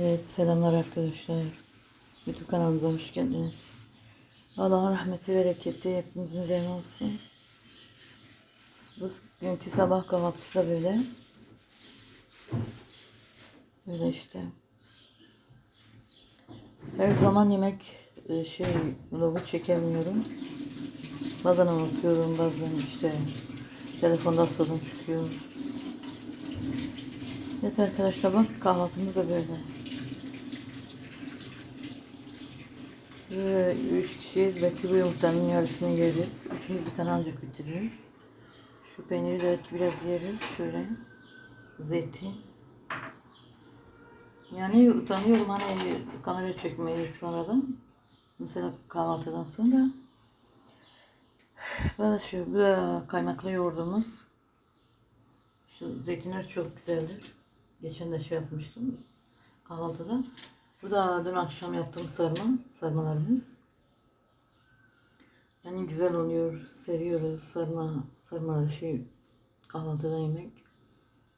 Evet, selamlar arkadaşlar. YouTube kanalımıza hoş geldiniz. Allah'ın rahmeti, bereketi hepimizin üzerine olsun. Bu günkü sabah kahvaltısı da böyle. Böyle işte. Her zaman yemek e, şey vlogu çekemiyorum. Bazen unutuyorum, bazen işte telefonda sorun çıkıyor. Evet arkadaşlar bak kahvaltımız da böyle. Ee, üç kişiyiz. Belki bu yumurtanın yarısını yeriz. Üçümüz bir tane ancak bitiririz. Şu peyniri de biraz yeriz. Şöyle. Zeytin. Yani utanıyorum hani kamera çekmeyi sonradan. Mesela kahvaltıdan sonra. Böyle şu bu da kaymaklı yoğurdumuz. Şu zeytinler çok güzeldir. Geçen de şey yapmıştım kahvaltıda. Bu da dün akşam yaptığım sarma, sarmalarımız. Yani güzel oluyor, seviyoruz sarma, sarmaları şey kahvaltıda yemek.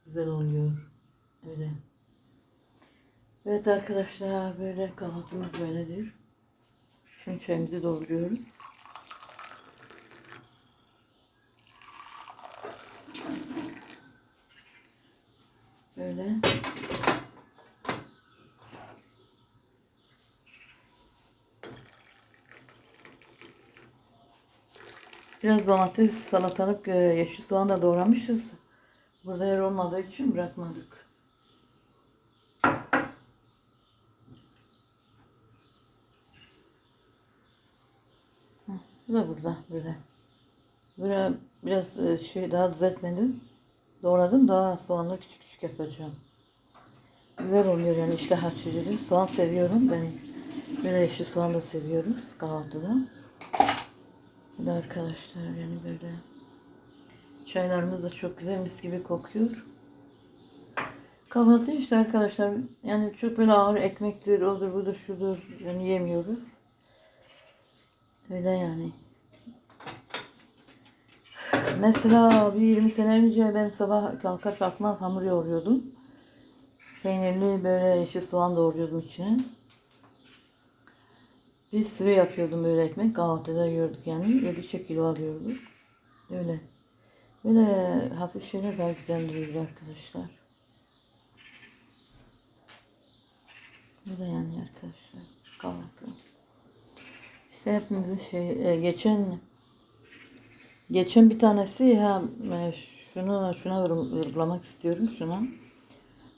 Güzel oluyor. Öyle. Evet arkadaşlar böyle kahvaltımız böyledir. Şimdi çayımızı dolduruyoruz. Böyle. Biraz domates, salatalık, e, yeşil soğan da doğramışız. Burada yer olmadığı için bırakmadık. Bu da burada böyle. Böyle biraz e, şey daha düzeltmedim. Doğradım daha soğanları küçük küçük yapacağım. Güzel oluyor yani işte açıcıdır. Soğan seviyorum ben. Böyle yeşil soğan da seviyoruz kahvaltıda. Bir de arkadaşlar yani böyle. Çaylarımız da çok güzel mis gibi kokuyor. Kahvaltı işte arkadaşlar yani çok böyle ağır ekmektir, odur budur şudur yani yemiyoruz. Öyle yani. Mesela bir 20 sene önce ben sabah kalkar kalkmaz hamur yoğuruyordum. Peynirli böyle yeşil soğan doğruyordum içine. Bir sürü yapıyordum böyle ekmek. Kahvaltıda yiyorduk yani. Yedikçe kilo alıyorduk. Öyle. Böyle hafif şeyler daha güzel duruyor arkadaşlar. Böyle yani arkadaşlar. Kahvaltı. İşte hepimizin şey e, geçen geçen bir tanesi ha e, şunu şuna vur- vurgulamak istiyorum şuna.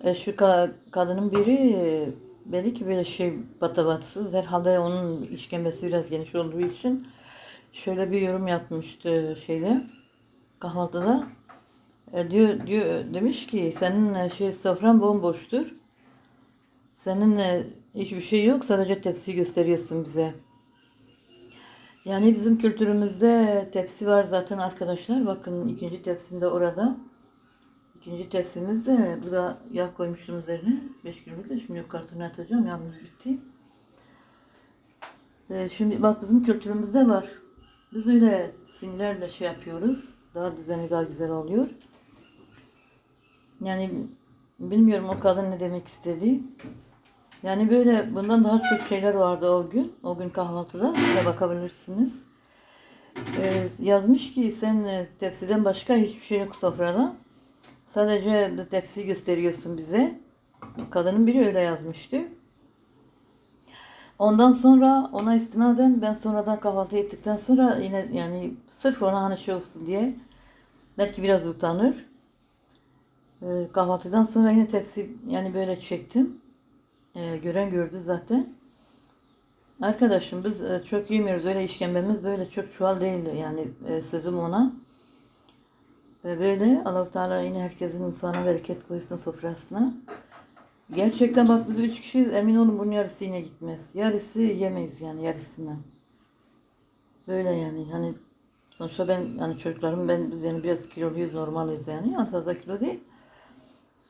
E, şu ka- kadının biri belli ki böyle şey patavatsız. Herhalde onun işkembesi biraz geniş olduğu için şöyle bir yorum yapmıştı şeyde kahvaltıda. E, diyor diyor demiş ki senin e, şey sofran bomboştur. Senin e, hiçbir şey yok sadece tepsi gösteriyorsun bize. Yani bizim kültürümüzde tepsi var zaten arkadaşlar. Bakın ikinci tepsim de orada. İkinci tepsimiz de bu da yağ koymuştum üzerine. 5 kiloluk da şimdi kartona atacağım. Yağımız bitti. Ee, şimdi bak bizim kültürümüzde var. Biz öyle sinirlerle şey yapıyoruz. Daha düzenli daha güzel oluyor. Yani bilmiyorum o kadın ne demek istedi. Yani böyle bundan daha çok şeyler vardı o gün. O gün kahvaltıda. Size bakabilirsiniz. Ee, yazmış ki sen e, tepsiden başka hiçbir şey yok sofrada. Sadece bu tepsiyi gösteriyorsun bize. Kadının biri öyle yazmıştı. Ondan sonra ona istinaden ben sonradan kahvaltı ettikten sonra yine yani sırf ona hani şey olsun diye belki biraz utanır. Ee, kahvaltıdan sonra yine tepsi yani böyle çektim. Ee, gören gördü zaten. Arkadaşım biz e, çok yemiyoruz öyle işkembemiz böyle çok çuval değil yani e, sözüm ona. Böyle Allah-u Teala yine herkesin mutfağına bereket koysun sofrasına. Gerçekten bak biz üç kişiyiz emin olun bunun yarısı yine gitmez. Yarısı yemeyiz yani yarısını. Böyle yani hani sonuçta ben yani çocuklarım ben biz yani biraz kiloluyuz normaliz yani yani fazla kilo değil.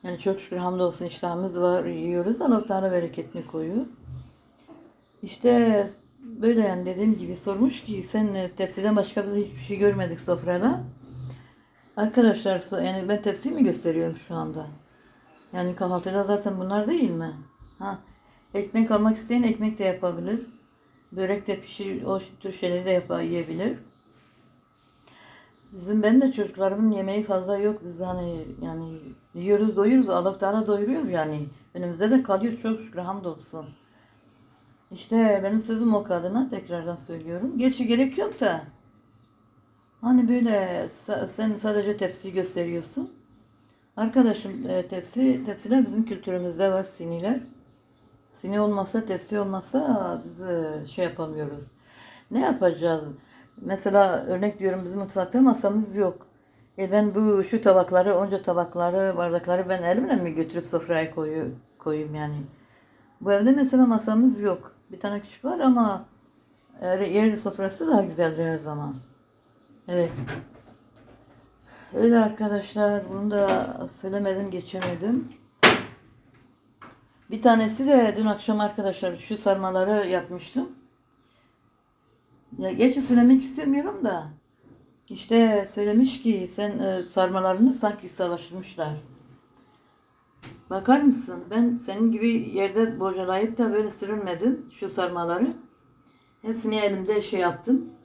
Yani çok şükür hamdolsun iştahımız var yiyoruz Allah-u Teala bereketini koyuyor. İşte böyle yani dediğim gibi sormuş ki sen e, tepsiden başka biz hiçbir şey görmedik sofrada. Arkadaşlar yani ben tepsi mi gösteriyorum şu anda? Yani kahvaltıda zaten bunlar değil mi? Ha, ekmek almak isteyen ekmek de yapabilir. Börek de pişir, o tür şeyleri de yap, yiyebilir. Bizim ben de çocuklarımın yemeği fazla yok. Biz hani yani yiyoruz doyuyoruz. Allah Teala doyuruyor yani. Önümüze de kalıyor çok şükür hamdolsun. İşte benim sözüm o kadına tekrardan söylüyorum. Gerçi gerek yok da. Hani böyle sen sadece tepsi gösteriyorsun. Arkadaşım e, tepsi tepsiler bizim kültürümüzde var siniler. Sini olmasa tepsi olmasa biz e, şey yapamıyoruz. Ne yapacağız? Mesela örnek diyorum bizim mutfakta masamız yok. E ben bu şu tabakları, onca tabakları, bardakları ben elimle mi götürüp sofraya koyu, koyayım yani? Bu evde mesela masamız yok. Bir tane küçük var ama e, yer sofrası daha güzeldir her zaman. Evet. Öyle arkadaşlar. Bunu da söylemeden geçemedim. Bir tanesi de dün akşam arkadaşlar şu sarmaları yapmıştım. Ya gerçi söylemek istemiyorum da. İşte söylemiş ki sen e, sarmalarını sanki savaşmışlar. Bakar mısın? Ben senin gibi yerde bocalayıp da böyle sürünmedim şu sarmaları. Hepsini elimde şey yaptım.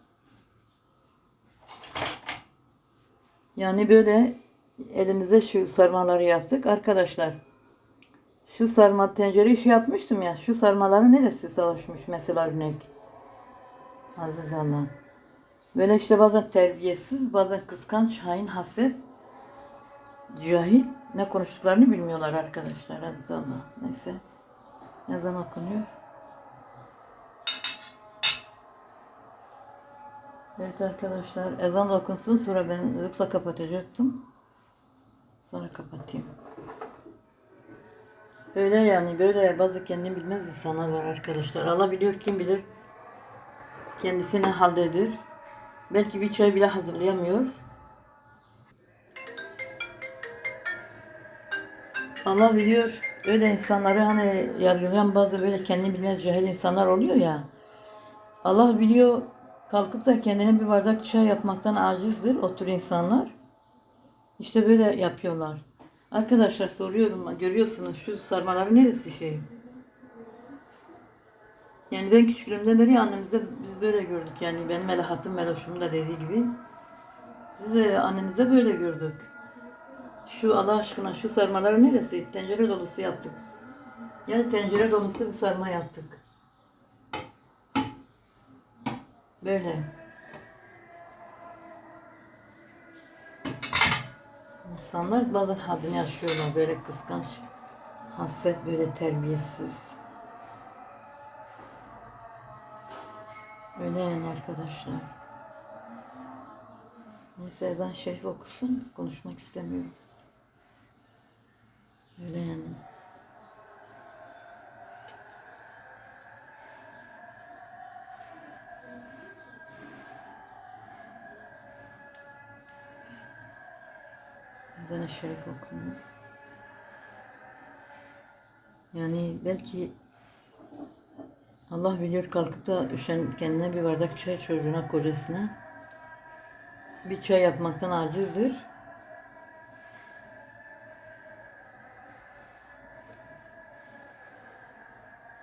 Yani böyle elimize şu sarmaları yaptık. Arkadaşlar şu sarma tencereyi şey yapmıştım ya. Şu sarmaların neresi savaşmış mesela örnek. Aziz Allah. Böyle işte bazen terbiyesiz, bazen kıskanç, hain, haset, cahil ne konuştuklarını bilmiyorlar arkadaşlar. Aziz Allah. Neyse. Ezan okunuyor. Evet arkadaşlar ezan da okunsun sonra ben yoksa kapatacaktım. Sonra kapatayım. Böyle yani böyle bazı kendini bilmez insanlar var arkadaşlar. Allah biliyor kim bilir kendisine haldedir. Belki bir çay bile hazırlayamıyor. Allah biliyor öyle insanları hani yargılayan bazı böyle kendini bilmez cahil insanlar oluyor ya. Allah biliyor kalkıp da kendine bir bardak çay yapmaktan acizdir o tür insanlar. İşte böyle yapıyorlar. Arkadaşlar soruyorum görüyorsunuz şu sarmaların neresi şey? Yani ben küçüklüğümden beri annemize biz böyle gördük yani benim Melahat'ım Meloş'um da dediği gibi. Biz de annemize böyle gördük. Şu Allah aşkına şu sarmaları neresi? Tencere dolusu yaptık. Yani tencere dolusu bir sarma yaptık. Böyle. İnsanlar bazen haddini aşıyorlar böyle kıskanç, haset böyle terbiyesiz. Öyle yani arkadaşlar. Neyse ezan şerif okusun. Konuşmak istemiyorum. Öyle yani. Ezan-ı şerif okunuyor. Yani belki Allah biliyor kalkıp da üşen kendine bir bardak çay çocuğuna kocasına bir çay yapmaktan acizdir.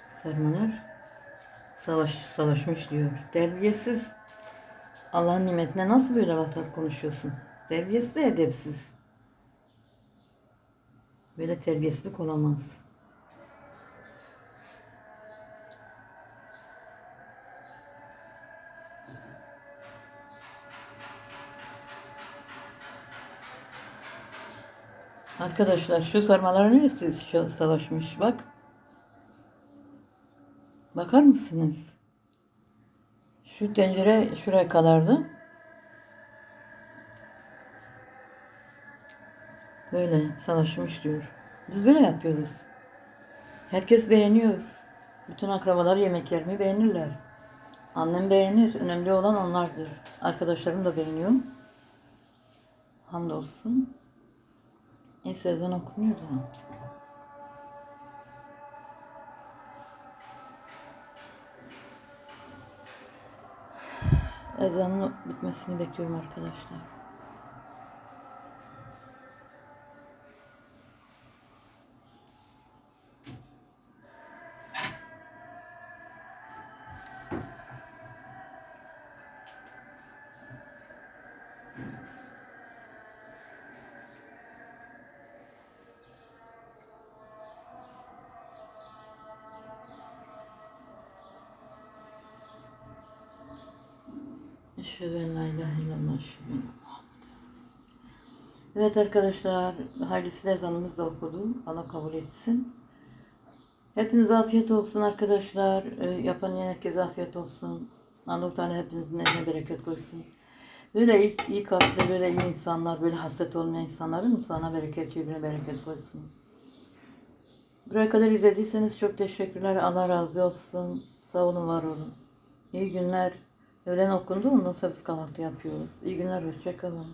Sarmalar savaş savaşmış diyor. Terbiyesiz. Allah'ın nimetine nasıl böyle laflar konuşuyorsun? Terbiyesiz, edepsiz. Böyle terbiyesizlik olamaz. Arkadaşlar şu sarmalar neresi savaşmış bak. Bakar mısınız? Şu tencere şuraya kadardı. Böyle savaşmış diyor. Biz böyle yapıyoruz. Herkes beğeniyor. Bütün akrabalar yemeklerimi beğenirler. Annem beğenir. Önemli olan onlardır. Arkadaşlarım da beğeniyor. Hamdolsun. Neyse ezan okunuyor. Ezanın bitmesini bekliyorum arkadaşlar. Eşhedü en la ilahe. Evet arkadaşlar, hayırlısı ezanımız da okudu. Allah kabul etsin. Hepinize afiyet olsun arkadaşlar. Ee, yapan herkese afiyet olsun. Allah Teala hepinizin eline bereket koysun. Böyle iyi, iyi kalpli, böyle iyi insanlar, böyle haset olmayan insanların mutfağına bereket, cebine bereket koysun. Buraya kadar izlediyseniz çok teşekkürler. Allah razı olsun. Sağ olun, var olun. İyi günler. Öğlen okundu. Ondan sonra biz kahvaltı yapıyoruz. İyi günler. Hoşçakalın.